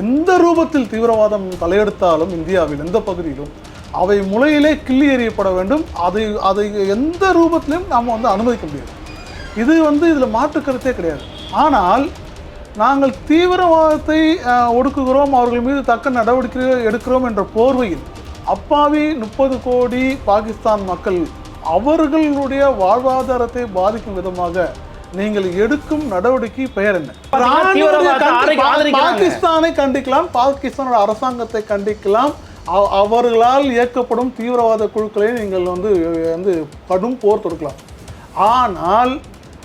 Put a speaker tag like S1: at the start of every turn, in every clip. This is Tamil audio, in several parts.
S1: எந்த ரூபத்தில் தீவிரவாதம் தலையெடுத்தாலும் இந்தியாவில் எந்த பகுதியிலும் அவை முளையிலே கிள்ளி எறியப்பட வேண்டும். அதை அதை எந்த ரூபத்திலும் நாம் வந்து அனுமதிக்க முடியாது. இது வந்து இதில் மாற்று கருத்தே கிடையாது. ஆனால் நாங்கள் தீவிரவாதத்தை ஒடுக்குகிறோம் அவர்கள் மீது தக்க நடவடிக்கை எடுக்கிறோம் என்ற போர்வையில் அப்பாவி முப்பது கோடி பாகிஸ்தான் மக்கள் அவர்களுடைய வாழ்வாதாரத்தை பாதிக்கும் விதமாக நீங்கள் எடுக்கும் நடவடிக்கை பெயர் என்ன. பாகிஸ்தானை கண்டிக்கலாம் பாகிஸ்தானோட அரசாங்கத்தை கண்டிக்கலாம். அவ- அவர்களால் இயக்கப்படும் தீவிரவாத குழுக்களை நீங்கள் வந்து வந்து கடும் போர் தொடுக்கலாம். ஆனால்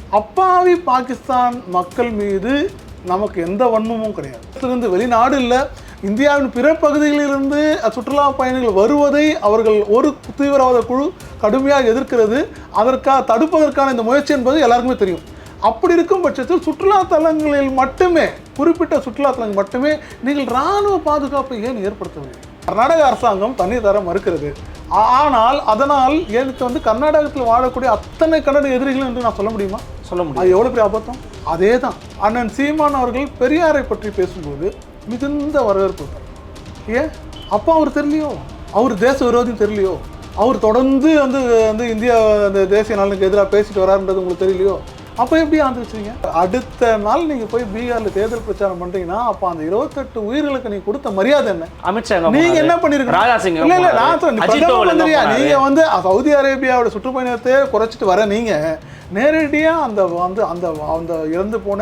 S1: அப்பாவி பாகிஸ்தான் மக்கள் மீது நமக்கு எந்த வன்மமும் கிடையாது. வெளிநாடு இல்லை. இந்தியாவின் பிற பகுதிகளிலிருந்து சுற்றுலா பயணிகள் வருவதை அவர்கள் ஒரு தீவிரவாத குழு கடுமையாக எதிர்க்கிறது. அதற்காக தடுப்பதற்கான இந்த முயற்சி என்பது எல்லாருக்குமே தெரியும். அப்படி இருக்கும் பட்சத்தில் சுற்றுலா தலங்களில் மட்டுமே குறிப்பிட்ட சுற்றுலா தலங்கள் மட்டுமே நீங்கள் இராணுவ பாதுகாப்பை ஏன் ஏற்படுத்தவில்லை கர்நாடக அரசாங்கம் தண்ணீர் தர மறுக்கிறது. ஆனால் அதனால் எனக்கு வந்து கர்நாடகத்தில் வாழக்கூடிய அத்தனை கன்னட எதிரிகள் என்று நான் சொல்ல முடியுமா?
S2: சொல்ல முடியும்
S1: அது எவ்வளோ பெரிய அபத்தம் அதே தான் அண்ணன் சீமான் அவர்கள் பெரியாரை பற்றி பேசும்போது மிகுந்த வரவேற்பு. ஏன்? அப்போ அவர் தெரியலையோ? அவர் தேச விரோதி தெரியலையோ? அவர் தொடர்ந்து வந்து வந்து இந்தியா அந்த தேசிய நலனுக்கு எதிராக பேசிட்டு வராருன்றது உங்களுக்கு தெரியலையோ? அப்போ எப்படி ஆதரிச்சீங்க அடுத்த நாள் நீங்கள் போய் பீகாரில் தேர்தல் பிரச்சாரம் பண்ணுறீங்கன்னா அப்போ அந்த இருபத்தெட்டு உயிர்களுக்கு நீங்க கொடுத்த மரியாதை என்ன?
S2: அமித்ஷா
S1: நீங்க? என்ன பண்ணிருக்கீங்க? இல்ல இல்ல நான் சொல்றேன்
S2: அஜித்
S1: பிரதம
S2: தோவல் எங்க
S1: மந்திரியா?
S2: போனாரு?
S1: நீங்க வந்து சவுதி அரேபியாவோட சுற்றுப்பயணத்தை குறைச்சிட்டு வர நீங்க நேரடியா அந்த வந்து அந்த அந்த இறந்து போன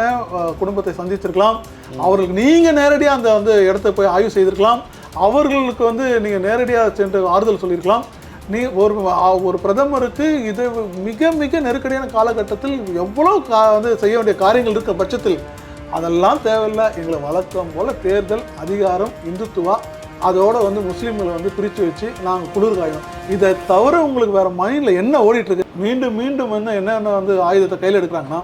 S1: குடும்பத்தை சந்திச்சிருக்கலாம். அவர்களுக்கு நீங்க நேரடியா அந்த வந்து இடத்த போய் ஆய்வு செய்திருக்கலாம். அவர்களுக்கு வந்து நீங்க நேரடியா சென்று ஆறுதல் சொல்லியிருக்கலாம். நீ ஒரு ஒரு பிரதமருக்கு இது மிக மிக நெருக்கடியான காலகட்டத்தில் எவ்வளோ கா வந்து செய்ய வேண்டிய காரியங்கள் இருக்க பட்சத்தில் அதெல்லாம் தேவையில்லை. எங்களை வழக்கம் போல் தேர்தல் அதிகாரம் இந்துத்துவா அதோட வந்து முஸ்லீம்களை வந்து பிரித்து வச்சு நாங்கள் குளிர் காயும் இதை தவிர உங்களுக்கு வேறு மைண்டில் என்ன ஓடிட்டுருக்கு? மீண்டும் மீண்டும் வந்து என்னென்ன வந்து ஆயுதத்தை கையில் எடுக்கிறாங்கன்னா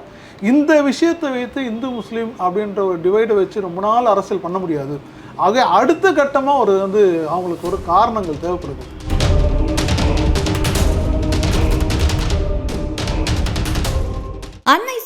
S1: இந்த விஷயத்தை வைத்து இந்து முஸ்லீம் அப்படின்ற ஒரு டிவைடை வச்சு ரொம்ப நாள் அரசியல் பண்ண முடியாது. ஆக அடுத்த கட்டமாக ஒரு வந்து அவங்களுக்கு ஒரு காரணங்கள் தேவைப்படுது.
S3: அன்னை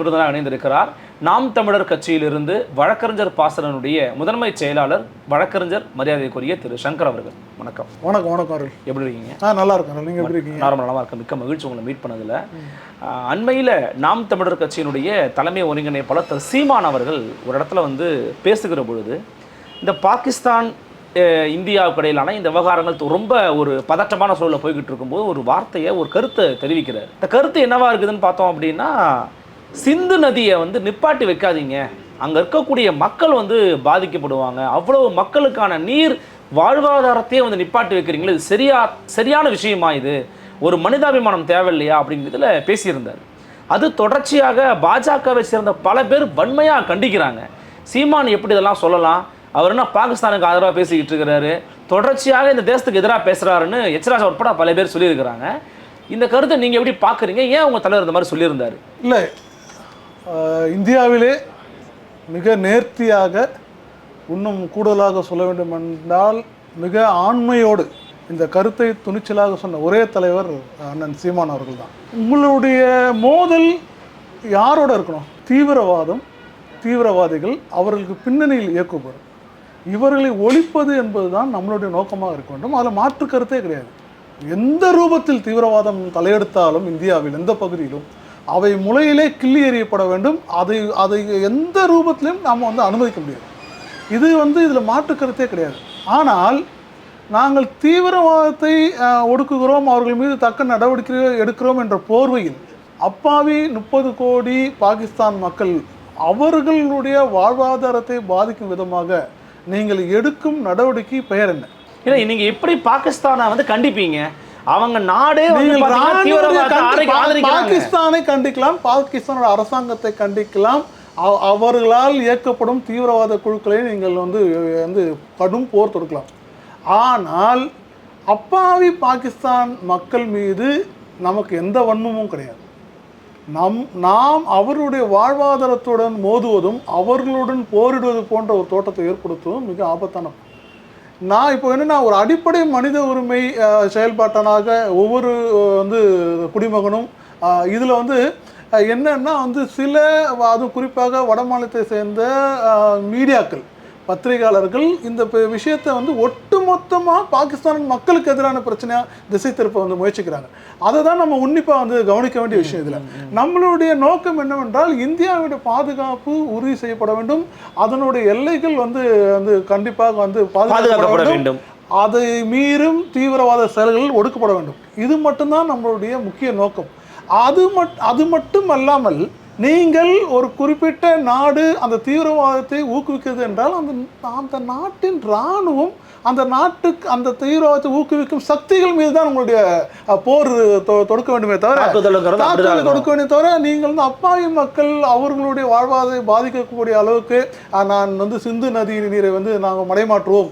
S2: விருந்தினராக இணைந்திருக்கிறார். நாம் தமிழர் கட்சியிலிருந்து வழக்கறிஞர் பாசனனுடைய முதன்மை செயலாளர் வழக்கறிஞர் மரியாதைக்குரிய திரு சங்கர் அவர்கள். வணக்கம்.
S1: வணக்கம் வணக்கம் அருள்.
S2: எப்படி இருக்கீங்க?
S1: ஆ நல்லா இருக்கேன் நீங்கள் எப்படி இருக்கீங்க?
S2: நார்மல் நலமா இருக்க மிக்க மகிழ்ச்சி உங்களை மீட் பண்ணதில். அண்மையில் நாம் தமிழர் கட்சியினுடைய தலைமை ஒருங்கிணைப்பாளர் திரு சீமான் அவர்கள் ஒரு இடத்துல வந்து பேசுகிற பொழுது இந்த பாகிஸ்தான் இந்தியாவுக்கு இடையிலான இந்த விவகாரங்கள் ரொம்ப ஒரு பதட்டமான சூழலில் போய்கிட்டு இருக்கும்போது ஒரு வார்த்தையை ஒரு கருத்தை தெரிவிக்கிறார். இந்த கருத்து என்னவா இருக்குதுன்னு பார்த்தோம் அப்படின்னா சிந்து நதியை வந்து நிப்பாட்டி வைக்காதீங்க. அங்கே இருக்கக்கூடிய மக்கள் வந்து பாதிக்கப்படுவாங்க. அவ்வளவு மக்களுக்கான நீர் வாழ்வாதாரத்தையே வந்து நிப்பாட்டி வைக்கிறீங்களே. இது சரியா சரியான விஷயமா இது? ஒரு மனிதாபிமானம் தேவையில்லையா? அப்படிங்கிறதுல பேசியிருந்தார். அது தொடர்ச்சியாக பாஜகவை சேர்ந்த பல பேர் வன்மையாக கண்டிக்கிறாங்க. சீமான் எப்படி இதெல்லாம் சொல்லலாம்? அவர் என்ன பாகிஸ்தானுக்கு ஆதரவாக பேசிக்கிட்டு இருக்கிறாரு? தொடர்ச்சியாக இந்த தேசத்துக்கு எதிராக பேசுகிறாருன்னு எச்ராஜா உட்பட பல பேர் சொல்லியிருக்கிறாங்க. இந்த கருத்தை நீங்கள் எப்படி பார்க்குறீங்க ஏன் உங்கள் தலைவர் இந்த மாதிரி சொல்லியிருந்தாரு?
S1: இல்லை இந்தியாவிலே மிக நேர்த்தியாக இன்னும் கூடுதலாக சொல்ல வேண்டும் என்றால் மிக ஆண்மையோடு இந்த கருத்தை துணிச்சலாக சொன்ன ஒரே தலைவர் அண்ணன் சீமான் அவர்கள் தான் உங்களுடைய மோதல் யாரோட இருக்கணும்? தீவிரவாதம் தீவிரவாதிகள் அவர்களுக்கு பின்னணியில் இயக்குபவர். இவர்களை ஒழிப்பது என்பதுதான் நம்மளுடைய நோக்கமாக இருக்க வேண்டும். அதில் மாற்று கருத்தே கிடையாது. எந்த ரூபத்தில் தீவிரவாதம் தலையெடுத்தாலும் இந்தியாவில் எந்த பகுதியிலும் அவை முளையிலே கிள்ளி எறியப்பட வேண்டும். அதை அதை எந்த ரூபத்திலையும் நாம் வந்து அனுமதிக்க முடியாது. இது வந்து இதில் மாற்று கருத்தே கிடையாது. ஆனால் நாங்கள் தீவிரவாதத்தை ஒடுக்குகிறோம் அவர்கள் மீது தக்க நடவடிக்கை எடுக்கிறோம் என்ற போர்வையில் அப்பாவி முப்பது கோடி பாகிஸ்தான் மக்கள் அவர்களுடைய வாழ்வாதாரத்தை பாதிக்கும் விதமாக நீங்கள் எடுக்கும் நடவடிக்கை பெயர் என்ன?
S2: இல்லை நீங்கள் எப்படி பாகிஸ்தானை வந்து கண்டிப்பீங்க? அவங்க நாடே
S1: பாகிஸ்தானை கண்டிக்கலாம் பாகிஸ்தானோட அரசாங்கத்தை கண்டிக்கலாம். அவ- அவர்களால் இயக்கப்படும் தீவிரவாத குழுக்களை நீங்கள் வந்து வந்து கடும் போர் தொடுக்கலாம். ஆனால் அப்பாவி பாகிஸ்தான் மக்கள் மீது நமக்கு எந்த வன்மமும் கிடையாது. நம் நாம் அவருடைய வாழ்வாதாரத்துடன் மோதுவதும் அவர்களுடன் போரிடுவது போன்ற ஒரு தோட்டத்தை ஏற்படுத்துவதும் மிக ஆபத்தான நான் இப்போ என்னென்னா ஒரு அடிப்படை மனித உரிமை செயல்பாட்டனாக ஒவ்வொரு வந்து குடிமகனும் இதில் வந்து அஹ், என்னன்னா வந்து சில அதுவும் குறிப்பாக வட மாநிலத்தை சேர்ந்த மீடியாக்கள். பத்திரிகையாளர்கள் இந்த விஷயத்தை வந்து ஒட்டுமொத்தமாக பாகிஸ்தான் மக்களுக்கு எதிரான பிரச்சனையாக திசை திருப்ப வந்து முயற்சிக்கிறாங்க. அதை தான் நம்ம உன்னிப்பாக வந்து கவனிக்க வேண்டிய விஷயம் இதில். நம்மளுடைய நோக்கம் என்னவென்றால் இந்தியாவுடைய பாதுகாப்பு உறுதி செய்யப்பட வேண்டும். அதனுடைய எல்லைகள் வந்து வந்து கண்டிப்பாக வந்து
S2: பாதுகாக்கப்பட வேண்டும்.
S1: அதை மீறும் தீவிரவாத செயல்கள் ஒடுக்கப்பட வேண்டும். இது மட்டும்தான் நம்மளுடைய முக்கிய நோக்கம். அது மட் அது மட்டும் அல்லாமல் நீங்கள் ஒரு குறிப்பிட்ட நாடு அந்த தீவிரவாதத்தை ஊக்குவிக்கிறது என்றால் அந்த அந்த நாட்டின் இராணுவம் அந்த நாட்டுக்கு அந்த தீவிரவாதத்தை ஊக்குவிக்கும் சக்திகள் மீது தான் உங்களுடைய போர் தொடுக்க வேண்டுமே தவிர தாக்குதலை. தொடுக்க வேண்டிய தவிர நீங்கள் வந்து அப்பாவி மக்கள் அவர்களுடைய வாழ்வாதை பாதிக்கக்கூடிய அளவுக்கு நான் வந்து சிந்து நதி நீரை வந்து நாங்கள் மடைமாற்றுவோம்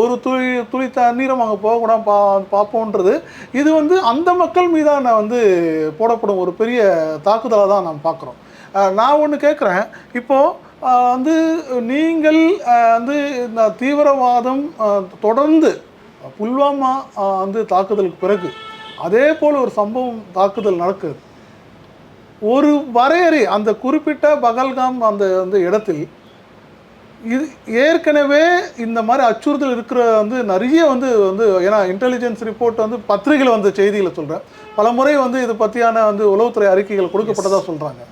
S1: ஒரு துளி துளி தண்ணீரும் அங்கே போகக்கூடாது பா பார்ப்போன்றது. இது வந்து அந்த மக்கள் மீதான வந்து போடப்படும் ஒரு பெரிய தாக்குதலாக தான் நாம் பார்க்குறோம். நான் ஒன்று கேட்குறேன். இப்போது வந்து நீங்கள் வந்து இந்த தீவிரவாதம் தொடர்ந்து புல்வாமா வந்து தாக்குதலுக்கு பிறகு அதே போல் ஒரு சம்பவம் தாக்குதல் நடக்குது. ஒரு வரையறை அந்த குறிப்பிட்ட பகல்காம் அந்த அந்த இடத்தில் இது ஏற்கனவே இந்த மாதிரி அச்சுறுத்தல் இருக்கிற வந்து நிறைய வந்து வந்து ஏன்னா இன்டெலிஜென்ஸ் ரிப்போர்ட் வந்து பத்திரிகையில் வந்த செய்திகளை சொல்கிறேன் பல முறை வந்து இது பற்றியான வந்து உளவுத்துறை அறிக்கைகள் கொடுக்கப்பட்டதாக சொல்கிறாங்க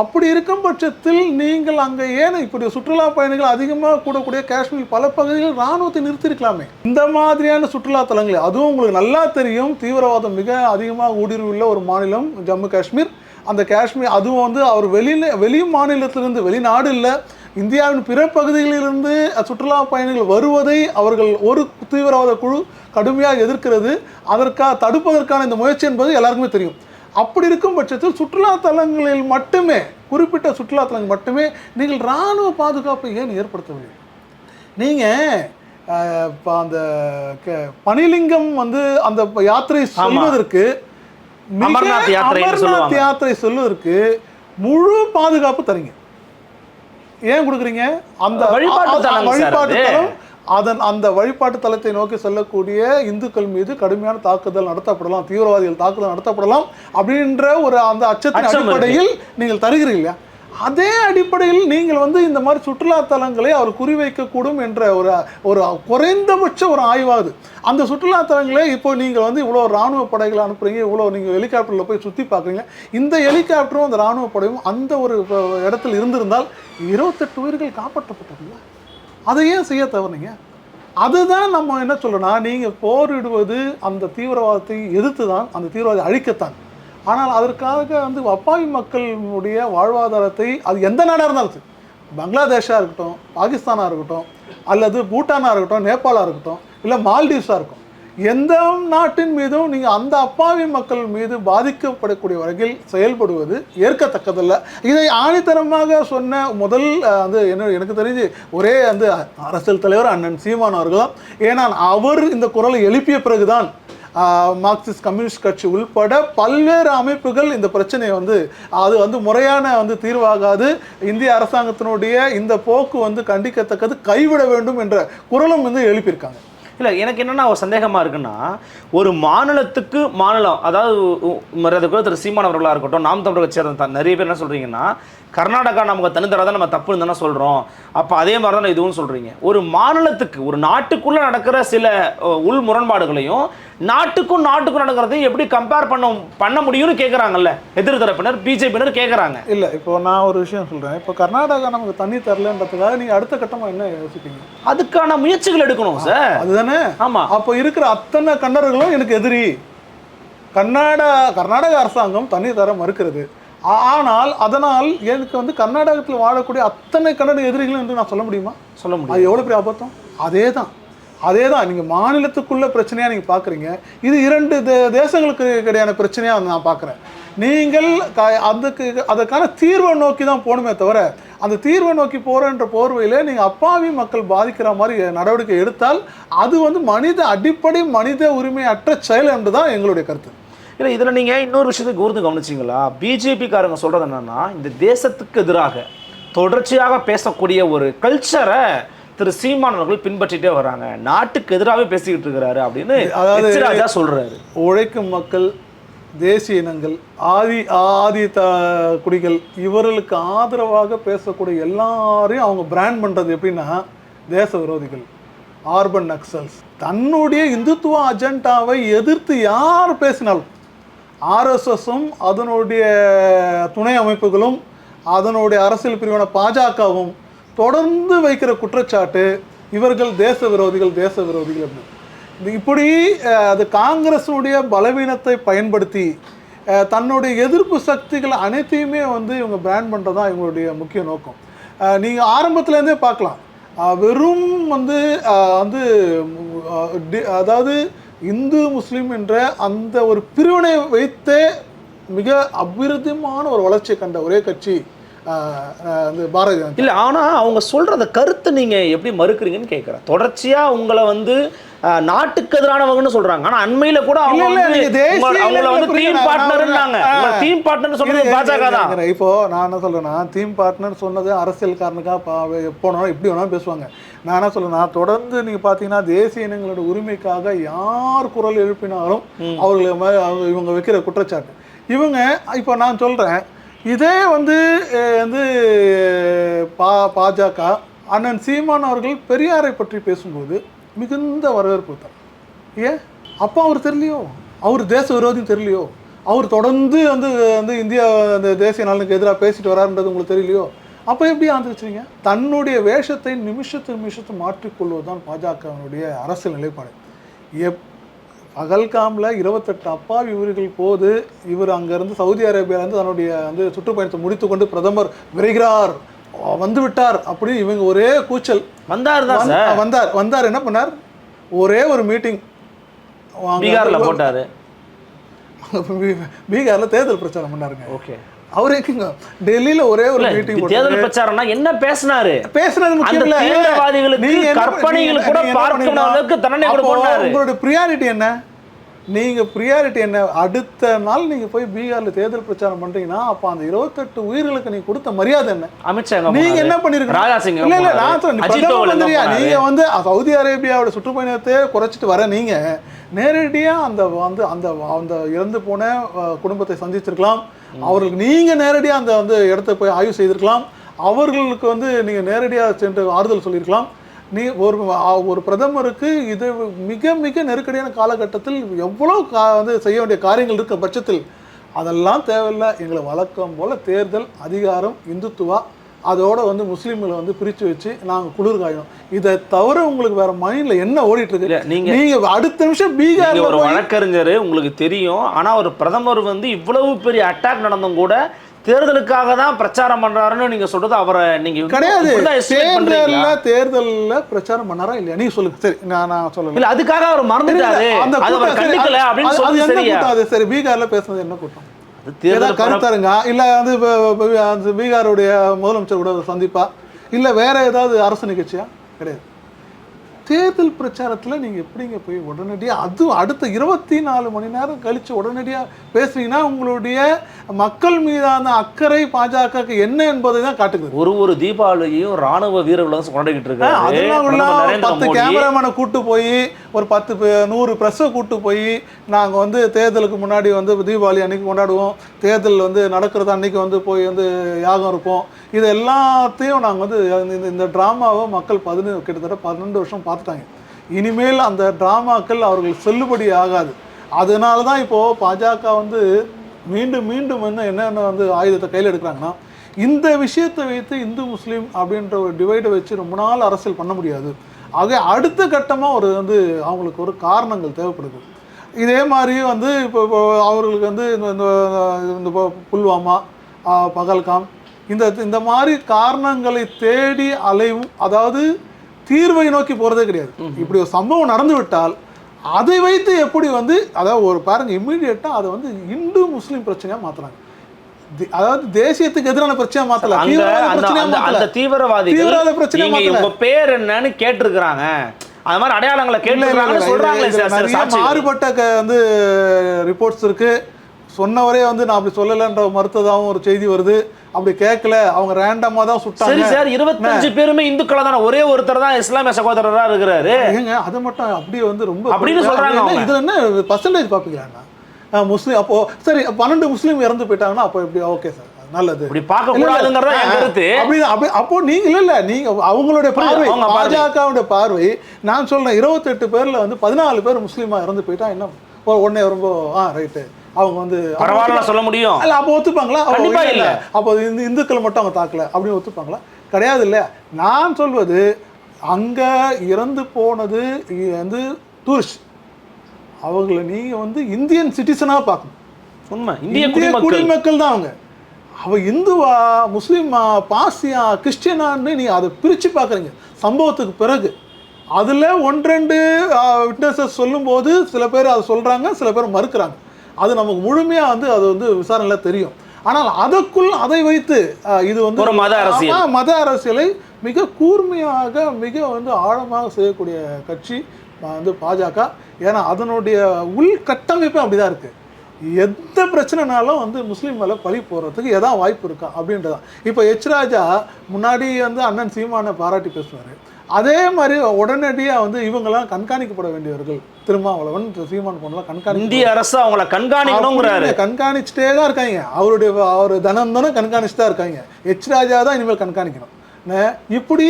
S1: அப்படி இருக்கும் பட்சத்தில் நீங்கள் அங்கே ஏன் இப்படி சுற்றுலா பயணிகள் அதிகமாக கூடக்கூடிய காஷ்மீர் பல பகுதிகளில் இராணுவத்தை நிறுத்தியிருக்கலாமே? இந்த மாதிரியான சுற்றுலா தலங்களை அதுவும் உங்களுக்கு நல்லா தெரியும். தீவிரவாதம் மிக அதிகமாக ஊடுருவுள்ள ஒரு மாநிலம் ஜம்மு காஷ்மீர். அந்த காஷ்மீர் அதுவும் வந்து அவர் வெளியில் வெளி மாநிலத்திலிருந்து வெளிநாடு இல்லை இந்தியாவின் பிற பகுதிகளிலிருந்து சுற்றுலா பயணிகள் வருவதை அவர்கள் ஒரு தீவிரவாத குழு கடுமையாக எதிர்க்கிறது. அதற்காக தடுப்பதற்கான இந்த முயற்சி என்பது எல்லாருக்குமே தெரியும். அப்படி இருக்கும் பட்சத்தில் சுற்றுலா தலங்களில் மட்டுமே குறிப்பிட்ட சுற்றுலா தலங்கள் மட்டுமே நீங்கள் இராணுவ பாதுகாப்பை ஏன் ஏற்படுத்தவில்லை நீங்கள் இப்போ அந்த பனிலிங்கம் வந்து அந்த யாத்திரை சொல்வதற்கு
S2: அமர்நாத்.
S1: யாத்திரை சொல்வதற்கு முழு பாதுகாப்பு தரீங்க ஏன் கொடுக்குறீங்க அந்த
S2: வழிபாட்டு
S1: வழிபாட்டு. தலம் அதன் அந்த வழிபாட்டு தலத்தை நோக்கி செல்லக்கூடிய இந்துக்கள் மீது கடுமையான தாக்குதல் நடத்தப்படலாம் தீவிரவாதிகள் தாக்குதல் நடத்தப்படலாம் அப்படின்ற ஒரு அந்த அச்சத்தின். அடிப்படையில் நீங்கள் தருகிறீங்க அதே அடிப்படையில் நீங்கள் வந்து இந்த மாதிரி சுற்றுலா தலங்களை அவர் குறிவைக்கக்கூடும் என்ற ஒரு ஒரு குறைந்தபட்ச ஒரு ஆய்வாகுது. அந்த சுற்றுலா தலங்களை இப்போ நீங்கள் வந்து இவ்வளோ ராணுவ படைகளை அனுப்புறீங்க இவ்வளோ நீங்கள் ஹெலிகாப்டரில் போய் சுற்றி பார்க்குறீங்க. இந்த ஹெலிகாப்டரும் அந்த ராணுவ படையும் அந்த ஒரு இடத்தில் இருந்திருந்தால் இருபத்தெட்டு உயிர்கள் காப்பாற்றப்பட்டதில்ல அதை ஏன் செய்ய தவறுனீங்க? அதுதான் நம்ம என்ன சொல்றோம்னா நீங்கள் போரிடுவது அந்த தீவிரவாதத்தை எதிர்த்து தான் அந்த தீவிரவாதத்தை அழிக்கத்தான். ஆனால் அதற்காக வந்து அப்பாவி மக்களுடைய வாழ்வாதாரத்தை அது எந்த நாடாக இருந்தாலும் சரி பங்களாதேஷாக இருக்கட்டும் பாகிஸ்தானாக இருக்கட்டும் அல்லது பூட்டானாக இருக்கட்டும் நேபாளாக இருக்கட்டும் இல்லை மால்டீவ்ஸாக இருக்கும் எந்த நாட்டின் மீதும் நீங்கள் அந்த அப்பாவி மக்கள் மீது பாதிக்கப்படக்கூடிய வகையில் செயல்படுவது ஏற்கத்தக்கதல்ல. இதை ஆணித்தரமாக சொன்ன முதல் அது வந்து என்ன எனக்கு தெரிஞ்சு ஒரே வந்து அரசியல் தலைவர் அண்ணன் சீமான் அவர்களும் ஏன்னா அவர் இந்த குரலை எழுப்பிய பிறகுதான் மார்க்சிஸ்ட் கம்யூனிஸ்ட் கட்சி உள்பட பல்வேறு அமைப்புகள் இந்த பிரச்சனையை வந்து அது வந்து முறையான வந்து தீர்வாகாது. இந்திய அரசாங்கத்தினுடைய இந்த போக்கு வந்து கண்டிக்கத்தக்கது கைவிட வேண்டும் என்ற குரலும் வந்து எழுப்பியிருக்காங்க.
S2: இல்லை எனக்கு என்னென்னா ஒரு சந்தேகமாக இருக்குன்னா ஒரு மாநிலத்துக்கு மாநிலம் அதாவது மரியாதை கூட திரு சீமான் அவர்களாக இருக்கட்டும் நாம் தமிழக சேர்ந்த நிறைய பேர் என்ன சொல்கிறீங்கன்னா கர்நாடகா நமக்கு தனித்தரதான் நம்ம தப்புன்னு தானே சொல்கிறோம் அப்போ அதே மாதிரி தான் இதுவும் சொல்கிறீங்க ஒரு மாநிலத்துக்கு ஒரு நாட்டுக்குள்ளே நடக்கிற சில உள் முரண்பாடுகளையும் நாட்டுக்கும் நாட்டுக்கும் நடக்கிறதையும் எப்படி கம்பேர் பண்ண பண்ண முடியும்னு கேட்குறாங்கல்ல எதிர்த்தரப்பினர் பிஜேபியினர் கேட்குறாங்க
S1: இல்லை இப்போ நான் ஒரு விஷயம் சொல்கிறேன் இப்போ கர்நாடகா நமக்கு தண்ணி தரலன்றதுக்காக நீங்கள் அடுத்த கட்டமாக என்ன யோசிப்பீங்க?
S2: அதுக்கான முயற்சிகள் எடுக்கணும் சார்.
S1: அதுதானே?
S2: ஆமா.
S1: அப்போ இருக்கிற அத்தனை கன்னடர்களும் எனக்கு எதிரி. கர்நாடகா கர்நாடக அரசாங்கம் தண்ணீர் தர மறுக்கிறது. ஆனால் அதனால் எனக்கு வந்து கர்நாடகத்தில் வாழக்கூடிய அத்தனை கன்னட எதிரிகளும் என்று நான் சொல்ல முடியுமா?
S2: சொல்ல முடியும்
S1: அது எவ்வளோ பெரிய அபத்தம் அதே தான் அதே தான் நீங்கள் மாநிலத்துக்குள்ள பிரச்சனையாக நீங்கள் பார்க்குறீங்க இது இரண்டு தே தேசங்களுக்கு இடையான பிரச்சனையாக நான் பார்க்குறேன் நீங்கள் க- அதுக்கு அதுக்கான தீர்வை நோக்கி தான் போகணுமே தவிர அந்த தீர்வை நோக்கி போகிறன்ற போர்வையில் நீங்கள் அப்பாவி மக்கள் பாதிக்கிற மாதிரி நடவடிக்கை எடுத்தால் அது வந்து மனித அடிப்படை மனித உரிமை அற்ற செயல் என்று தான் எங்களுடைய கருத்து.
S2: இல்லை இதில் நீங்கள் இன்னொரு விஷயத்தை கூர்ந்து கவனிச்சிங்களா? பிஜேபிக்காரங்க சொல்கிறது என்னன்னா இந்த தேசத்துக்கு எதிராக தொடர்ச்சியாக பேசக்கூடிய ஒரு கல்ச்சரை திரு சீமான் அவர்கள் பின்பற்றிட்டே வராங்க. நாட்டுக்கு எதிராகவே பேசிக்கிட்டு இருக்கிறாரு அப்படின்னு
S1: அதாவது-
S2: சொல்றாரு.
S1: உழைக்கும் மக்கள் தேசிய இனங்கள் ஆதி ஆதி த குடிகள் இவர்களுக்கு ஆதரவாக பேசக்கூடிய எல்லாரையும் அவங்க பிராண்ட் பண்ணுறது எப்படின்னா தேச விரோதிகள் ஆர்பன் நக்சல்ஸ் தன்னுடைய இந்துத்துவ அஜெண்டாவை எதிர்த்து யார் பேசினாலும் ஆர்எஸ்எஸும் அதனுடைய துணை அமைப்புகளும் அதனுடைய அரசியல் பிரிவான பாஜகவும் தொடர்ந்து வைக்கிற குற்றச்சாட்டு இவர்கள் தேச விரோதிகள் தேச விரோதிகள் அப்படின்னு. இப்படி அது காங்கிரஸுடைய பலவீனத்தை பயன்படுத்தி தன்னுடைய எதிர்ப்பு சக்திகள் அனைத்தையுமே வந்து இவங்க பிராண்ட் பண்ணுறது தான் இவங்களுடைய முக்கிய நோக்கம். நீங்கள் ஆரம்பத்துலேருந்தே பார்க்கலாம். வெறும் வந்து வந்து அதாவது இந்து முஸ்லீம் என்ற அந்த ஒரு பிரிவினை வைத்தே மிக அபிவிருத்தமான ஒரு வளர்ச்சியை கண்ட ஒரே கட்சி வந்து பாரதிய
S2: இல்லை ஆனால் அவங்க சொல்கிற அந்த கருத்தை நீங்கள் எப்படி மறுக்கிறீங்கன்னு கேட்குறேன் தொடர்ச்சியாக உங்களை வந்து நாட்டுக்கு எதிரானவங்கன்னு சொல்கிறாங்க ஆனால் அண்மையில் கூட அவங்கள வந்து டீம். பார்ட்னர்னாங்க டீம் பார்ட்னர்
S1: இரு,
S2: பாஜக தான்.
S1: இப்போ நான் என்ன சொல்றேன்னா தீம் பார்ட்னர் சொன்னது அரசியல்காரனுக்கா எப்போ வேணாலும் எப்படி வேணாலும் பேசுவாங்க. நான் என்ன சொல்றேன்னா தொடர்ந்து நீங்க பாத்தீங்கன்னா தேசிய இனங்களோட உரிமைக்காக யார் குரல் எழுப்பினாலும் அவர்கள் அவங்க இவங்க வைக்கிற குற்றச்சாட்டு. இவங்க இப்போ நான் சொல்றேன் இதே வந்து வந்து பா பாஜக அண்ணன் சீமான் அவர்கள் பெரியாரை பற்றி பேசும்போது மிகுந்த வரவேற்பு தான் ஏன் அப்போ அவர் தெரியலையோ? அவர் தேச விரோதியும் தெரியலையோ? அவர் தொடர்ந்து வந்து வந்து இந்தியா அந்த தேசிய நலனுக்கு எதிராக பேசிட்டு வராருன்றது உங்களுக்கு தெரியலையோ? அப்போ எப்படி ஆந்திரிச்சிங்க தன்னுடைய வேஷத்தை நிமிஷத்து நிமிஷத்து மாற்றிக்கொள்வது தான் பாஜகவினுடைய அரசியல் நிலைப்பாடு. எப் பகல்காமில் இருபத்தெட்டு அப்பாவி உயிர்கள் போது இவர் அங்கேருந்து சவுதி அரேபியாவிலேருந்து தன்னுடைய வந்து சுற்றுப்பயணத்தை முடித்துக்கொண்டு பிரதமர் விரைகிறார். வந்து விட்டார் அப்படின்னு இவங்க ஒரே கூச்சல்.
S2: வந்தார் தான்
S1: வந்தார். வந்தார். என்ன பண்ணார்? ஒரே ஒரு மீட்டிங்.
S2: பீகார்ல போட்டாரு.
S1: பீகார்ல தேர்தல் பிரச்சாரம் பண்ணாருங்க.
S2: ஓகே.
S1: அவர் எங்கங்க டெல்லியில ஒரே ஒரு மீட்டிங்
S2: தேர்தல் பிரச்சாரம்னா என்ன பேசினாரு
S1: பேசுனது முக்கியம் இல்ல
S2: தீவிரவாதிகளுக்கு கற்பனைகள் கூட
S1: பண்ணிருக்கலாம்?
S2: அளவுக்கு தண்டனை கொடுக்கணும்னாரு.
S1: உங்களுடைய ப்ரியாரிட்டி என்ன நீங்க ப்ரியாரிட்டி என்ன அடுத்த நாள் நீங்க போய் பீகார்ல தேர்தல் பிரச்சாரம் பண்றீங்கன்னா அப்ப அந்த இருபத்தெட்டு உயிர்களுக்கு நீங்க கொடுத்த மரியாதை என்ன
S2: அமித்ஷா
S1: நீங்க? என்ன பண்ணிருக்கீங்க இல்ல இல்ல? நான் சொல்றேன்
S2: அஜித்
S1: பிரதம
S2: தோவல் எங்க
S1: மந்திரியா
S2: போனாரு?
S1: நீங்க வந்து சவுதி அரேபியாவோட சுற்றுப்பயணத்தை குறைச்சிட்டு வர நீங்க நேரடியா அந்த வந்து அந்த அந்த இறந்து போன குடும்பத்தை சந்திச்சிருக்கலாம் அவர்களுக்கு நீங்கள் நேரடியாக அந்த வந்து இடத்த போய் ஆய்வு செய்திருக்கலாம். அவர்களுக்கு வந்து நீங்கள் நேரடியாக சென்று ஆறுதல் சொல்லியிருக்கலாம். நீ ஒரு ஒரு பிரதமருக்கு இது மிக மிக நெருக்கடியான காலகட்டத்தில் எவ்வளோ கா வந்து செய்ய வேண்டிய காரியங்கள் இருக்க பட்சத்தில் அதெல்லாம் தேவையில்லை. எங்களை வழக்கம் போல் தேர்தல் அதிகாரம் இந்துத்துவா அதோட வந்து முஸ்லீம்களை வந்து பிரித்து வச்சு நாங்கள் குளிர் காயணும் இதை தவிர உங்களுக்கு வேற மைண்டில் என்ன ஓடிட்டு இருக்கு
S2: நீங்க-
S1: நீங்க அடுத்த நிமிஷம் பீகார்ல
S2: ஒரு வழக்கறிஞர் உங்களுக்கு தெரியும். ஆனா ஒரு பிரதமர் வந்து இவ்வளவு பெரிய அட்டாக் நடந்தும் கூட தேர்தலுக்காக தான் பிரச்சாரம் பண்றாருன்னு நீங்க சொல்றது அவரை நீங்க
S1: கிடையாது. தேர்தல்ல? தேர்தல்ல பிரச்சாரம் பண்ணாரா இல்லையா? நீங்க சொல்லுங்க. சரி நான் நான் சொல்லல
S2: இல்ல அதுக்காக அவர் மறந்துட்டாரு.
S1: அந்த கூட்டம் சரி, பீகார்ல பேசுனது என்ன கூட்டம்? ஏதாவது கருத்தருங்க இல்ல வந்து இப்ப- பீகாருடைய முதலமைச்சர் கூட சந்திப்பா? இல்ல வேற ஏதாவது அரசு நிகழ்ச்சியா? கிடையாது. தேர்தல் பிரச்சாரத்துல நீங்க எப்படிங்க போய் உடனடியா அதுவும் அடுத்த இருபத்தி நாலு மணி நேரம் கழிச்சு உடனடியா பேசுறீங்கன்னா உங்களுடைய மக்கள் மீதான அக்கறை பாஜகவுக்கு என்ன என்பதை தான் காட்டுகிறது.
S2: ஒரு ஒரு தீபாவளியும் ராணுவ வீரர்கள் கொண்டாடிக்கிட்டு நரேந்திர
S1: பத்து கேமராமேனை கூட்டு போய் ஒரு பத்து நூறு ப்ரெஸ்ஸை கூட்டு போய் நாங்கள் வந்து தேர்தலுக்கு முன்னாடி வந்து தீபாவளி அன்னைக்கு கொண்டாடுவோம். தேர்தல் வந்து நடக்கிறது அன்னைக்கு வந்து போய் வந்து யாகம் இருப்போம். இது எல்லாத்தையும் நாங்கள் வந்து இந்த இந்த ட்ராமாவை மக்கள் பதினு கிட்டத்தட்ட பன்னெண்டு வருஷம் பார்த்துட்டாங்க. இனிமேல் அந்த ட்ராமாக்கள் அவர்கள் செல்லுபடி ஆகாது. அதனால தான் இப்போது பாஜக வந்து மீண்டும் மீண்டும் என்ன என்னென்ன வந்து ஆயுதத்தை கையில் எடுக்கிறாங்கன்னா இந்த விஷயத்தை வைத்து இந்து முஸ்லீம் அப்படின்ற ஒரு டிவைடை வச்சு ரொம்ப நாள் அரசியல் பண்ண முடியாது. ஆக அடுத்த கட்டமாக ஒரு வந்து அவங்களுக்கு ஒரு காரணங்கள் தேவைப்படுது. இதே மாதிரி வந்து இப்போ இப்போ அவர்களுக்கு வந்து இந்த இந்த- புல்வாமா பகல்காம் இந்த இந்த மாதிரி காரணங்களை தேடி அலையும் அதாவது தீர்வை நோக்கி போகிறதே கிடையாது. இப்படி ஒரு சம்பவம் நடந்து விட்டால் அதை வைத்து எப்படி வந்து அதாவது ஒரு பாருங்க இம்மிடியட்டாக அதை வந்து இந்து முஸ்லீம் பிரச்சனையாக மாத்துறாங்க. தி- அதாவது தேசியத்துக்கு எதிரான பிரச்சனையா மாத்தல. தீவிரவாத
S2: அந்த
S1: தீவிரவாத
S2: நீங்க
S1: மாத்தல.
S2: உங்க பேர் என்னன்னு கேட்டிருக்கிறாங்க. அது மாதிரி அடையாளங்களை
S1: இல்ல.
S2: சொல்றாங்களே சார்.
S1: மாறுபட்ட வந்து ரிப்போர்ட்ஸ் இருக்கு. சொன்னவரே வந்து நான் அப்படி சொல்லலைன்ற மறுத்ததாகவும் ஒரு செய்தி வருது. அப்படி கேட்கல அவங்க ரேண்டமா தான்
S2: சரி
S1: சுட்டாங்க.
S2: சார் இருபத்தஞ்சு பேருமே இந்துக்களா தானே ஒரே ஒருத்தர் தான் இஸ்லாமிய சகோதரரா இருக்கிறாரு.
S1: அது மட்டும் அப்படியே வந்து ரொம்ப
S2: அப்படின்னு சொல்றாங்க.
S1: இது என்ன பர்சன்டேஜ் பாப்பீங்களா முஸ்லீம் அப்போ சரி பன்னெண்டு முஸ்லீம் இறந்து போயிட்டாங்கன்னா அப்போ எப்படி? Okay sir. நல்லது.
S2: இப்படி பார்க்க
S1: இல்ல, இல்ல.
S2: கூடாதுங்கிறதா கருத்து?
S1: அப்படி அப்படி- அப்போ நீங்க இல்ல இல்ல. நீங்க அவங்களுடைய பார்வை. பாஜகவுடைய பார்வை நான் சொல்றேன் இருபத்தெட்டு பேர்ல வந்து பதினாலு பேர் முஸ்லீமா இறந்து போயிட்டா என்ன? உடனே ரொம்ப ஆ ரைட்டு அவங்க வந்து
S2: பரவாயில்ல சொல்ல முடியும்.
S1: இல்ல அப்போ ஒத்துப்பாங்களா?
S2: கண்டிப்பா
S1: இல்ல,
S2: இல்ல.
S1: அப்போ இந்த இந்துக்கள் மட்டும் அவங்க தாக்கல அப்படின்னு ஒத்துப்பாங்களா? கிடையாது இல்லையா நான் சொல்வது அங்க இறந்து போனது வந்து டூரிஸ்ட் அவங்கள நீங்க வந்து இந்தியன் சிட்டிசனா பார்க்கணும்.
S2: உண்மை. இந்திய குடிமக்கள்.
S1: தான் அவங்க. அவ இந்துவா முஸ்லீமா பாசியா கிறிஸ்டியனான்னு நீ அதை பிரிச்சு பார்க்குறீங்க. சம்பவத்துக்கு பிறகு. அதில் ஒன்றெண்டு விட்னஸஸ் சொல்லும்போது சில பேர் அதை சொல்கிறாங்க சில பேர் மறுக்கிறாங்க. அது நமக்கு முழுமையாக வந்து அது வந்து விசாரணையில் தெரியும். ஆனால் அதற்குள் அதை வைத்து இது வந்து
S2: ஒரு மத அரசியல்.
S1: மத அரசியலை மிக கூர்மையாக மிக வந்து ஆழமாக செய்யக்கூடிய கட்சி வந்து பாஜக. ஏன்னா அதனுடைய உள்கட்டமைப்பே அப்படிதான் இருக்கு. எந்த பிரச்சனைனாலும் வந்து முஸ்லீம் மேலே பழி போடுறதுக்கு எதா வாய்ப்பு இருக்கா அப்படின்றதான் இப்போ எச் ராஜா முன்னாடி வந்து அண்ணன் சீமானை பாராட்டி பேசுவார். அதே மாதிரி உடனடியாக வந்து இவங்கெல்லாம் கண்காணிக்கப்பட வேண்டியவர்கள் திருமாவளவன் சீமான் போனலாம் கண்காணி
S2: இந்திய அரசு அவங்கள கண்காணிக்கணுங்கிறாரு.
S1: கண்காணிச்சுட்டே தான் இருக்காங்க. அவருடைய அவர் தனம் தானே கண்காணிச்சு தான் இருக்காங்க. எச் ராஜா தான் இனிமேல் கண்காணிக்கணும். இப்படி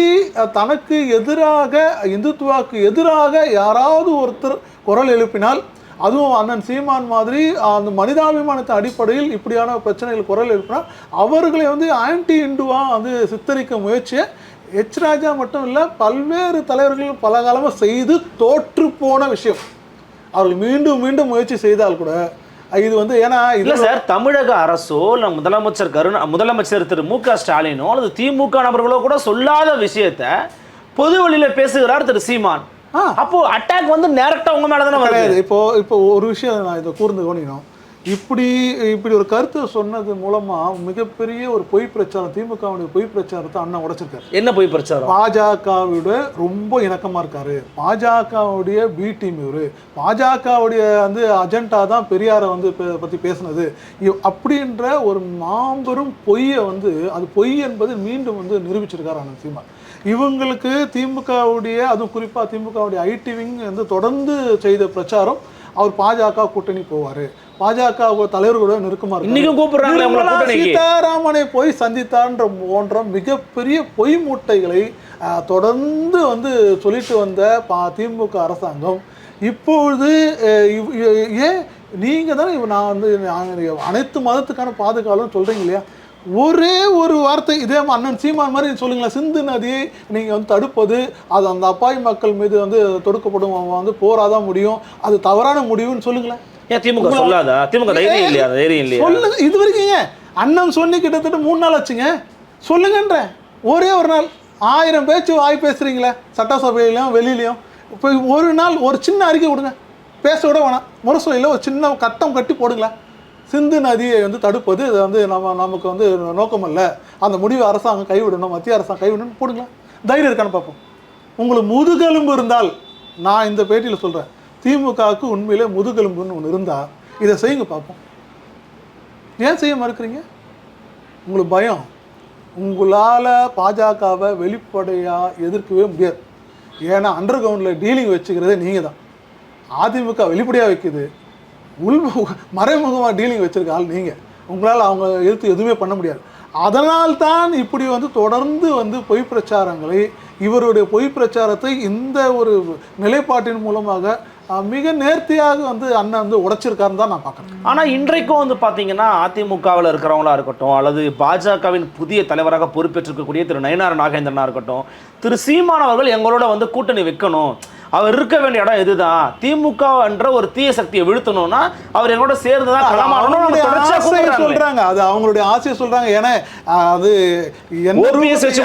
S1: தனக்கு எதிராக இந்துத்துவாக்கு எதிராக யாராவது ஒருத்தர் குரல் எழுப்பினால் அதுவும் அண்ணன் சீமான் மாதிரி அந்த மனிதாபிமானத்தின் அடிப்படையில் இப்படியான பிரச்சனைகள் குரல் எழுப்பினால் அவர்களை வந்து ஆன்டி இண்டுவாக வந்து சித்தரிக்க முயற்சியை எச் ராஜா மட்டும் இல்லை பல்வேறு தலைவர்கள் பல காலமாக செய்து தோற்று போன விஷயம். அவர்கள் மீண்டும் மீண்டும் முயற்சி செய்தால் கூட இது வந்து ஏன்னா
S2: இல்லை சார் தமிழக அரசோ இல்லை முதலமைச்சர் கருணா முதலமைச்சர் திரு மு க ஸ்டாலினோ அல்லது திமுக நபர்களோ கூட சொல்லாத விஷயத்த பொது வழியில் பேசுகிறார் திரு சீமான். அப்போ அட்டாக் வந்து டைரக்டா உங்க மேல தானே வருது.
S1: கிடையாது. இப்போ இப்போ ஒரு விஷயம் நான் இதை கூர்ந்து கவனிக்கணும். இப்படி இப்படி ஒரு கருத்தை சொன்னது மூலமா மிகப்பெரிய ஒரு பொய் பிரச்சாரம் திமுகவுடைய பொய் பிரச்சாரத்தை அண்ணன் உடைச்சிருக்காரு.
S2: என்ன போய் பிரச்சாரம்?
S1: பாஜகவோட ரொம்ப இணக்கமா இருக்காரு. பாஜகவுடைய பி டீம் இவரு. பாஜகவுடைய வந்து அஜெண்டா தான் பெரியாரை வந்து பத்தி பேசுனது. அப்படின்ற ஒரு மாபெரும் பொய்யை வந்து அது பொய் என்பது மீண்டும் வந்து நிரூபிச்சிருக்காரு அண்ணன் சீமான். இவங்களுக்கு திமுகவுடைய அதுவும் குறிப்பா திமுகவுடைய ஐடி விங் வந்து தொடர்ந்து செய்த பிரச்சாரம் அவர் பாஜக கூட்டணி போவாரு. பாஜக தலைவர்களோட நிர்மலா
S2: கூட்டணிக்கு.
S1: சீதாராமனை போய் சந்தித்தான்ற போன்ற மிகப்பெரிய பொய் மூட்டைகளை தொடர்ந்து வந்து சொல்லிட்டு வந்த பா திமுக அரசாங்கம் இப்பொழுது ஏன் நீங்க தானே நான் வந்து அனைத்து மதத்துக்கான பாதுகாவலும் சொல்றீங்க இல்லையா? ஒரே ஒரு வார்த்தை இதே அண்ணன் சீமான் மாதிரி சொல்லுங்களேன். சிந்து நதியை நீங்க வந்து தடுப்பது அது அந்த அப்பாவி மக்கள் மீது வந்து தொடுக்கப்படும் அவன் வந்து போராதான் முடியும். அது தவறான முடிவுன்னு சொல்லுங்களேன்.
S2: ஏன் திமுக சொல்லாதா? திமுக தைரியம் இல்லையா? தைரியம் இல்லையா?
S1: சொல்லுங்க இது வரைக்கும் அண்ணன் சொல்லி கிட்டத்தட்ட மூணு நாள் ஆச்சுங்க. சொல்லுங்கன்றேன். ஒரே ஒரு நாள். ஆயிரம் பேச்சு வாய் பேசுறீங்களே சட்டசபையிலையும் வெளியிலையும். இப்போ ஒரு நாள் ஒரு சின்ன அறிக்கை கொடுங்க. பேச விட வேணாம். முரசொலியில் ஒரு சின்ன கட்டம் கட்டி போடுங்களேன். சிந்து நதியை வந்து தடுப்பது இது வந்து நம்ம நமக்கு வந்து நோக்கம் அல்ல அந்த முடிவை அரசாங்கம் கைவிடணும் மத்திய அரசாங்கம் கைவிடணும் போடுங்களேன் தைரியம் இருக்கான்னு பார்ப்போம். உங்களுக்கு முதுகெலும்பு இருந்தால் நான் இந்த பேட்டியில் சொல்கிறேன் திமுகவுக்கு உண்மையிலே முதுகெலும்புன்னு ஒன்று இருந்தால் இதை செய்யுங்க பார்ப்போம். ஏன் செய்ய மறுக்கிறீங்க? உங்களுக்கு பயம். உங்களால் பாஜகவை வெளிப்படையாக எதிர்க்கவே முடியாது. ஏன்னா அண்டர் கிரவுண்டில் டீலிங் வச்சுக்கிறதே நீங்கள் தான் அதிமுக வெளிப்படையாக வைக்குது. உள் மறைமுகமாக டீலிங் வச்சுருக்க ஆள் நீங்கள் உங்களால் அவங்க எதிர்த்து எதுவுமே பண்ண முடியாது. அதனால் தான் இப்படி வந்து தொடர்ந்து வந்து பொய் பிரச்சாரங்களை இவருடைய பொய் பிரச்சாரத்தை இந்த ஒரு நிலைப்பாட்டின் மூலமாக மிக நேர்த்தியாக வந்து அண்ணன் வந்து உடைச்சிருக்காருன்னு தான் நான் பார்க்குறேன்.
S2: ஆனால் இன்றைக்கும் வந்து பார்த்தீங்கன்னா அதிமுகவில் இருக்கிறவங்களா இருக்கட்டும் அல்லது பாஜகவின் புதிய தலைவராக பொறுப்பேற்றிருக்கக்கூடிய திரு நயனார் நாகேந்திரனாக இருக்கட்டும் திரு சீமானவர்கள் எங்களோட வந்து கூட்டணி வைக்கணும். அவர் இருக்க வேண்டிய இடம் இதுதான் திமுக என்ற ஒரு தீய சக்தியை வீழ்த்தணும்னா அவர் எங்களோட சேர்ந்து தான் களமாடணும்.
S1: சொல்றாங்க அது அவங்களுடைய ஆசையை சொல்றாங்க ஏன்னா அது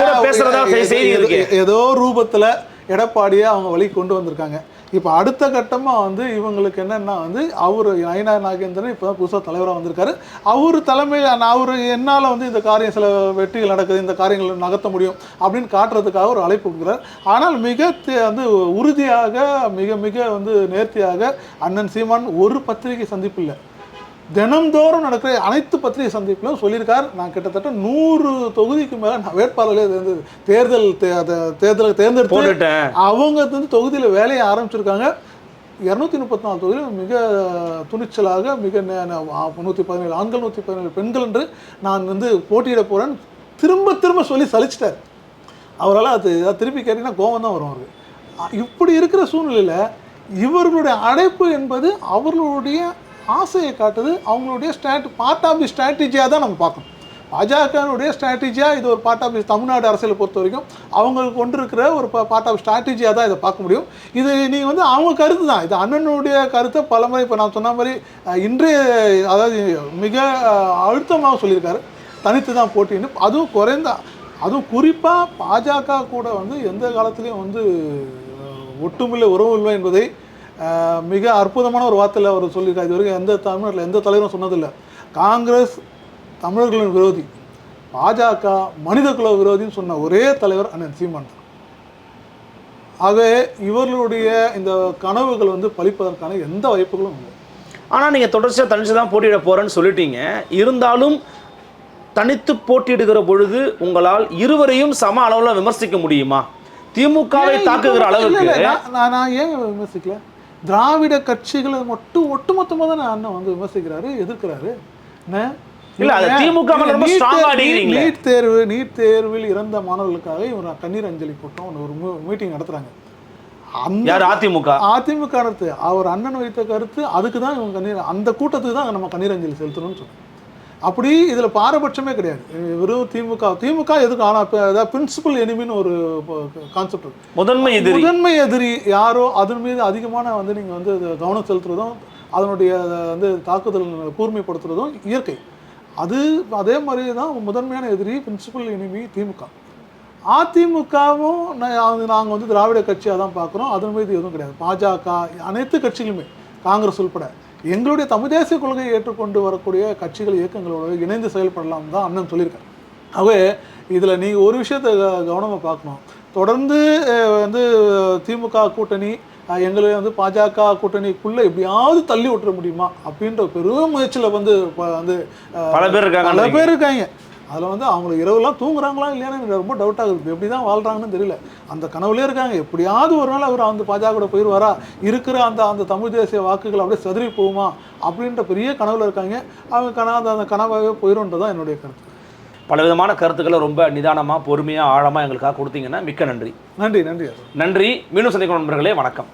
S1: ரூபத்துல-
S2: பேசுறதா செய்- செய்தி.
S1: ஏதோ ரூபத்துல எடப்பாடியை அவங்க வழி கொண்டு வந்திருக்காங்க இப்போ அடுத்த கட்டமாக வந்து இவங்களுக்கு என்னென்னா வந்து அவர் நயனார் நாகேந்திரன் இப்போ தான் புதுசாக தலைவராக வந்திருக்காரு. அவர் தலைமையில் அவர் என்னால் வந்து இந்த காரியம் சில வெற்றிகள் நடக்குது இந்த காரியங்களை நகர்த்த முடியும் அப்படின்னு காட்டுறதுக்காக ஒரு அழைப்பு கொடுக்குறார். ஆனால் மிக வந்து உறுதியாக மிக மிக வந்து நேர்த்தியாக அண்ணன் சீமான் ஒரு பத்திரிகை சந்திப்பு இல்லை. தினம்தோறும் நடக்கிற அனைத்து பத்திரிகை சந்திப்பிலும் சொல்லியிருக்கார். நான் கிட்டத்தட்ட நூறு தொகுதிக்கு மேலே நான் வேட்பாளர்களே தேர்ந்து தேர்தல் தே- அதை- தேர்தலை தேர்ந்தெடுத்து அவங்க வந்து தொகுதியில் வேலையை ஆரம்பிச்சிருக்காங்க. இரநூத்தி முப்பத்தி நாலு தொகுதியில் மிக துணிச்சலாக மிக நூற்றி பதினேழு ஆண்கள் நூற்றி பதினேழு பெண்கள் என்று நான் வந்து போட்டியிட போகிறேன் திரும்ப திரும்ப சொல்லி சலிச்சிட்டார். அவரால் அது திருப்பி கேட்டிங்கன்னா கோவம் தான் வரும் அவருக்கு. இப்படி இருக்கிற சூழ்நிலையில் இவர்களுடைய அழைப்பு என்பது அவர்களுடைய ஆசையை காட்டுது அவங்களுடைய ஸ்ட்ராட் பார்ட் ஆஃப் தி ஸ்ட்ராட்டஜியாக தான் நம்ம பார்க்கணும். பாஜகனுடைய ஸ்ட்ராட்டஜியாக இது ஒரு பார்ட் ஆஃப் தமிழ்நாடு அரசியலை பொறுத்த வரைக்கும் அவங்களுக்கு கொண்டு இருக்கிற ஒரு பார்ட் ஆஃப் ஸ்ட்ராட்டஜியாக தான் இதை பார்க்க முடியும். இது நீங்கள் வந்து அவங்க கருத்து தான். இது அண்ணனுடைய கருத்தை பலமுறை இப்போ நான் சொன்ன மாதிரி இன்றைய அதாவது மிக அழுத்தமாக சொல்லியிருக்காரு. தனித்து தான் போட்டின்னு அதுவும் குறைந்த அதுவும் குறிப்பாக பாஜக கூட வந்து எந்த காலத்துலேயும் வந்து ஒட்டுமில்லை ஒட்டுமில்லை இல்லை என்பதை மிக அற்புதமான ஒரு வார்த்தையில் அவர் சொல்லியிருக்காரு. இது வரைக்கும் எந்த தமிழ்நாட்டில் எந்த தலைவரும் சொன்னதில்லை. காங்கிரஸ் தமிழர்களின் விரோதி பாஜக மனிதகுல விரோதின்னு சொன்ன ஒரே தலைவர் அண்ணன் சீமான் ஆகவே இவர்களுடைய இந்த கனவுகள் வந்து பலிப்பதற்கான எந்த வாய்ப்புகளும் இல்லை.
S2: ஆனால் நீங்கள் தொடர்ச்சியாக தனிச்சு தான் போட்டியிட போகிறேன்னு சொல்லிட்டீங்க. இருந்தாலும் தனித்து போட்டியிடுகிற பொழுது உங்களால் இருவரையும் சம அளவில் விமர்சிக்க முடியுமா? திமுகவை தாக்குகிற அளவுக்கு.
S1: நான் ஏன் விமர்சிக்கல? திராவிட கட்சிகளை மட்டும் ஒட்டுமொத்தமாக தான் அண்ணன் வந்து விமர்சிக்கிறாரு எதிர்க்கிறாரு? நீட் தேர்வு-. நீட் தேர்வு நீட் தேர்வில் இறந்த மாணவர்களுக்காக இவர் கண்ணீர் அஞ்சலி கூட்டம் ஒரு மீட்டிங் நடத்துறாங்க.
S2: அதிமுக?
S1: அதிமுக அவர் அண்ணன் வைத்த கருத்து அதுக்கு தான் இவங்க கண்ணீர் அந்த கூட்டத்துக்கு தான் நம்ம கண்ணீர் அஞ்சலி செலுத்தணும்னு சொன்னோம் அப்படி இதில் பாரபட்சமே கிடையாது. வெறும் திமுக திமுக எதுக்கு ஆனால் இப்போ அதாவது பிரின்சிபல் எனிமின்னு ஒரு கான்செப்ட் இருக்கு.
S2: முதன்மை எதிரி.
S1: முதன்மை எதிரி யாரோ அதன் மீது அதிகமான வந்து நீங்கள் வந்து கவனம் செலுத்துறதும் அதனுடைய வந்து தாக்குதல் கூர்மைப்படுத்துறதும் இயற்கை. அது அதே மாதிரி தான் முதன்மையான எதிரி பிரின்சிபல் எனிமி திமுக. அதிமுகவும் நாங்கள் வந்து திராவிட கட்சியாக தான் பார்க்குறோம் அதன் மீது எதுவும் கிடையாது. பாஜக அனைத்து கட்சிகளுமே காங்கிரஸ் உள்பட. எங்களுடைய தமிழ் தேசிய கொள்கையை ஏற்றுக்கொண்டு வரக்கூடிய கட்சிகள் இயக்கங்களோட இணைந்து செயல்படலாம் தான் அண்ணன் சொல்லியிருக்காரு. ஆகவே இதில் நீங்கள் ஒரு விஷயத்தை கவனமாக பார்க்கணும். தொடர்ந்து வந்து திமுக கூட்டணி எங்களை வந்து பாஜக கூட்டணிக்குள்ளே எப்படியாவது தள்ளி விட்டுற முடியுமா அப்படின்ற பெரும் முயற்சியில் வந்து வந்து
S2: பல பேர் இருக்காங்க
S1: பல பேர் இருக்காங்க. அதில் வந்து அவங்க இரவுலாம் தூங்குறாங்களா இல்லையான்னு எனக்கு ரொம்ப டவுட் ஆகுது எப்படி தான் வாழ்கிறாங்கன்னு தெரியல. அந்த கனவுலே இருக்காங்க. எப்படியாவது ஒரு நாள் அவர் அந்த பாஜக கூட போயிடுவாரா இருக்கிற அந்த அந்த தமிழ் தேசிய வாக்குகள் அப்படியே செதறி போகுமா? அப்படின்ற பெரிய கனவுல இருக்காங்க. அவங்க கனவு அந்த அந்த கனவாகவே போயிடும்ன்றது தான் என்னுடைய கருத்து.
S2: பலவிதமான கருத்துக்களை ரொம்ப நிதானமாக பொறுமையாக ஆழமாக எங்களுக்காக கொடுத்தீங்கன்னா மிக்க நன்றி.
S1: நன்றி நன்றி.
S2: நன்றி. மீண்டும் சந்திக்கும் நண்பர்களே வணக்கம்.